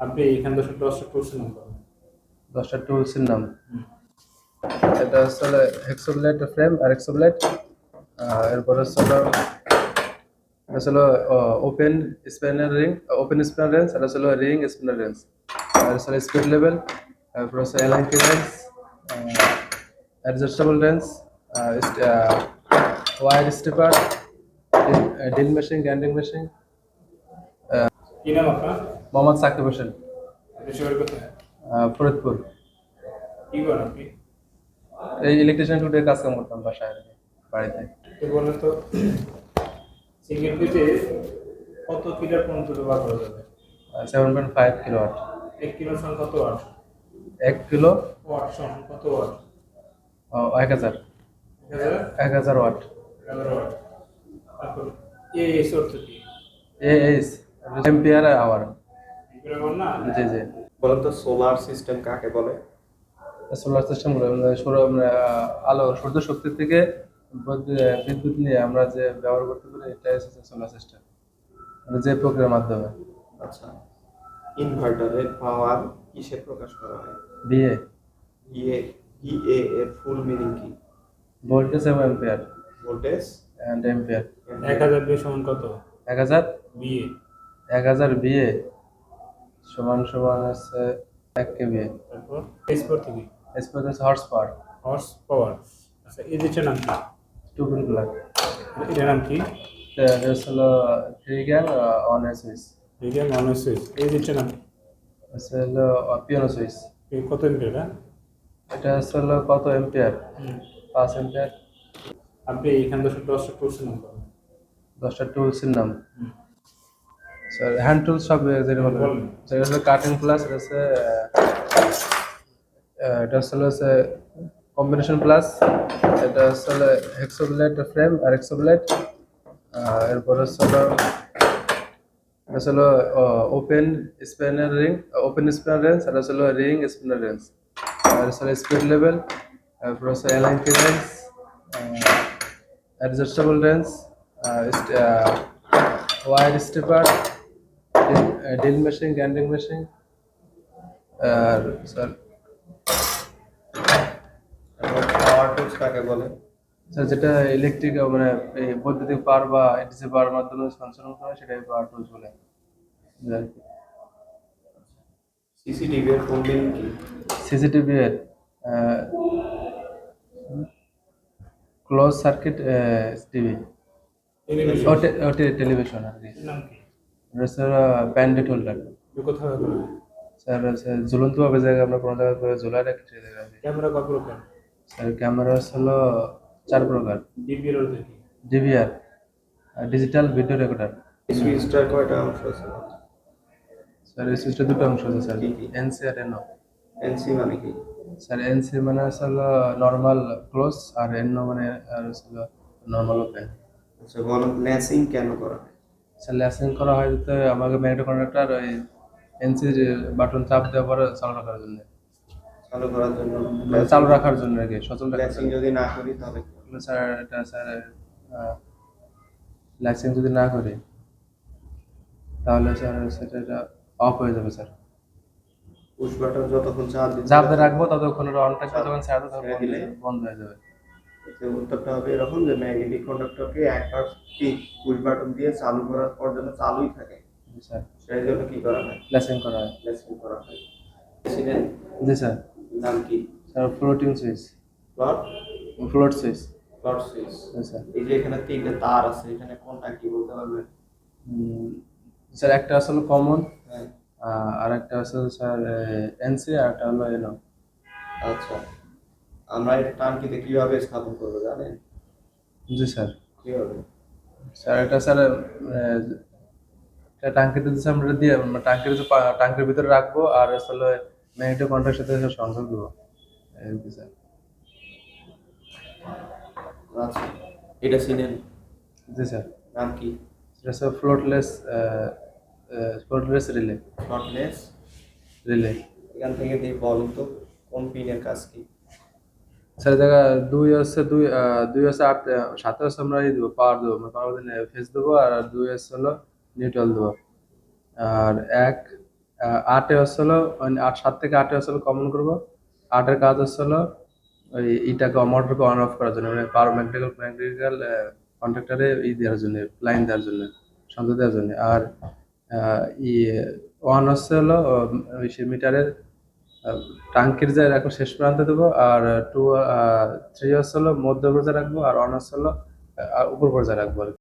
আপনি এখান দশ দশটা টুলসের নাম বলেন দশটা টুলসের নাম এটা হচ্ছে হলো হেক্সোব্লেড ফ্রেম আর এক্সোব্লেড এরপর হলো এটা open spanner ring open spanner wrench আর হচ্ছে রিং স্প্যানার রেঞ্জ আর হচ্ছে স্পিড লেভেল তারপর হচ্ছে LIT wrench adjustable wrench wire stripper drill machine grinding machine কি নাম আপনার? মোহাম্মদ সাকিব হোসেন। ফরিদপুর। কি করেন আপনি? এই ইলেকট্রিশিয়ান টুডে কাজ কাম করতাম বাসায় বাড়িতে। তো বলেন তো সিঙ্গেল পিতে কত কিলোর পর্যন্ত ব্যবহার করা যাবে? Seven point five kilo watt এক কিলো সমান কত ওয়াট এক কিলো? ওয়াট সমান কত ওয়াট এক হাজার। এক হাজার? ওয়াট ওয়াট তারপর এ এস অর্থ কি? এ এইচ এম্পিয়ার আওয়ার জি জি। বলেন তো সোলার সিস্টেম কাকে বলে? সোলার সিস্টেম সৌর আলো সূর্য শক্তি থেকে বিদ্যুৎ নিয়ে আমরা যে ব্যবহার করতে পারি এটাই হচ্ছে সোলার সিস্টেম মানে যে প্রক্রিয়ার মাধ্যমে। আচ্ছা। ইনভার্টারের পাওয়ার কিসে প্রকাশ করা হয়? বিএ ইএ ইএ এর ফুল মিনিং কি? ভোল্টেজ এবং এম্পিয়ার ভোল্টেজ অ্যান্ড এম্পিয়ার এক হাজার বিয়ে সমান কত? এক হাজার? বিয়ে এক হাজার বিএ সমান সমান আছে এক কেবি তারপর এস অর্থ কি এসপেস হচ্ছে হর্স পাওয়ার হর্স পাওয়ার আচ্ছা এই যেটার নাম? কি টু পিন প্লাগ এটার নাম কি? এটা হলো three gang on switch medium on switch এই যেটার নাম? কি? হচ্ছে হলো পিয়ানো সুইচ এই কত এমপিয়ার এটা হলো কত এম্পিয়ার পাঁচ এম্পিয়ার আপনি এখান দশ দশটা টুলসের নাম দশটা টুলসের নাম। স্যার হ্যান্ড টুলস সব যেটা বলেন। সেটা হচ্ছে কাটিং প্লাস এটা হচ্ছে এটা হচ্ছে কম্বিনেশন প্লাস এটা হচ্ছে হলো হেক্সোব্লেড ফ্রেম আর এক্সোব্লেড এরপর হচ্ছে হলো এটা হলো open spanner ring open spanner wrench আর হলো রিং স্প্যানার রেঞ্জ আর হচ্ছে স্পিড লেভেল তারপর হচ্ছে LIT range adjustable range war stepper drill machine grinding machine আর স্যার পাওয়ার টুলস কাকে বলে? স্যার যেটা ইলেকট্রিক মানে এই বৈদ্যুতিক পাওয়ার বা এডিসি পাওয়ার মাধ্যমে সঞ্চালন করা সেটাই পাওয়ার টুলস বলে। আর কি সিসিটিভি এর ফুল মিনিং কি? সিসিটিভি এর ক্লোজ সার্কিট টিভি টেলিভিশন ওটি টেলিভিশন আর কি। নাম কি? স্যার ব্যান্ডেড হোল্ডার কোথায় স্যার হচ্ছে ঝুলন্তভাবে জায়গায় আমরা কোনো জায়গায় করে ঝুলাই রাখি। ক্যামেরা কত প্রকার? স্যার ক্যামেরা হলো চার প্রকার। কি? ডিভিআর ডিজিটাল ভিডিও রেকর্ডার সুইচটার কয়টা অংশ আছে? স্যার এই সুইচটা দুটো অংশ আছে স্যার? এনসি আর এনও এনসি মানে কি? স্যার এনসি মানে হলো নর্মাল ক্লোজ আর এনও মানে আর হলো নর্মাল ওপেন আচ্ছা বলেন ল্যাসিং কেন করা? হয় ল্যাসিং করা হয় যাতে আমাকে ম্যাগনেটো কন্ডাক্টর ওই এনসি বাটন চাপ দেওয়ার পরে চালু রাখার জন্য চালু করার জন্য মানে চালু রাখার জন্য আর কি সচল রাখার যদি না করি তাহলে? স্যার এটা স্যার লাইসেন্স যদি না করি তাহলে স্যার সেটা এটা অফ হয়ে যাবে স্যার পুশ বাটন যতক্ষণ চাপ দিয়ে রাখব ততক্ষণ অন থাকবে তখন স্যার বন্ধ দিলে? হয়ে- বন্ধ হয়ে যাবে উত্তরটা হবে এরকম যে ম্যাগনেটিক কন্ডাক্টরকে একবার কি পুশ বাটন দিয়ে চালু করার পর যেন চালুই থাকে। স্যার। সেই জন্য কি করা হয়? লাইসেন্স করা হয়। ল্যাসিং করা হয়। মেশিনের জি স্যার। নাম কি? Sir floating switch plot float switch plot switch sir. এই যে এখানে তিনটে তার আছে এখানে কোনটা কি বলতে পারবেন? স্যার একটা আসলে কমন আর একটা আছে স্যার এনসি আর একটা হলো এনো আচ্ছা। আমরা এই টাঙ্কিতে কীভাবে স্থাপন করব জানেন? জি স্যার। কীভাবে? স্যার এটা স্যার এটা টাঙ্কিতে দিচ্ছে আমরা দিয়ে আমরা টাঙ্কির টাঙ্কির ভিতরে রাখব আর আসলে ম্যাগনেটো কন্ট্রাক্টের সাথে সংযোগ দেবো। স্যার। আচ্ছা এটা চিনেন জি স্যার। নাম কি? এটা স্যার ফ্লোটলেস ফ্লোটলেস রিলে। নটলেস রিলে। এখান থেকে দিয়ে বলুন তো কোন পিনের কাজ কি? স্যার জায়গা দুই হচ্ছে দুই দুই হচ্ছে আট সাথে হচ্ছে আমরা এই দেবো, পাওয়ার দেবো আমরা পাওয়ার দিলে ফেস দেবো, আর দুই হচ্ছে হলো নিউট্রাল দেবো। আর এক আটে হচ্ছে হলো মানে আট, সাত থেকে আটে হচ্ছে কমন করব। আটের কাজ হচ্ছে হলো ওই ইটাকে মোটরকে অন অফ করার জন্য মানে পাওয়ার ম্যাগনেটিক্যাল ম্যাগনেটিক্যাল কন্ট্রাক্টরে ই দেওয়ার জন্য লাইন দেওয়ার জন্য সংযোগ দেওয়ার জন্য। আর ই ওয়ান হচ্ছে হলো সে মিটারের টাঙ্কির যায় রাখব শেষ প্রান্তে দেবো, আর টু থ্রি হলো মধ্য পর্যায়ে রাখব, আর অনার্স হলো উপর পর্যায়ে রাখব আর।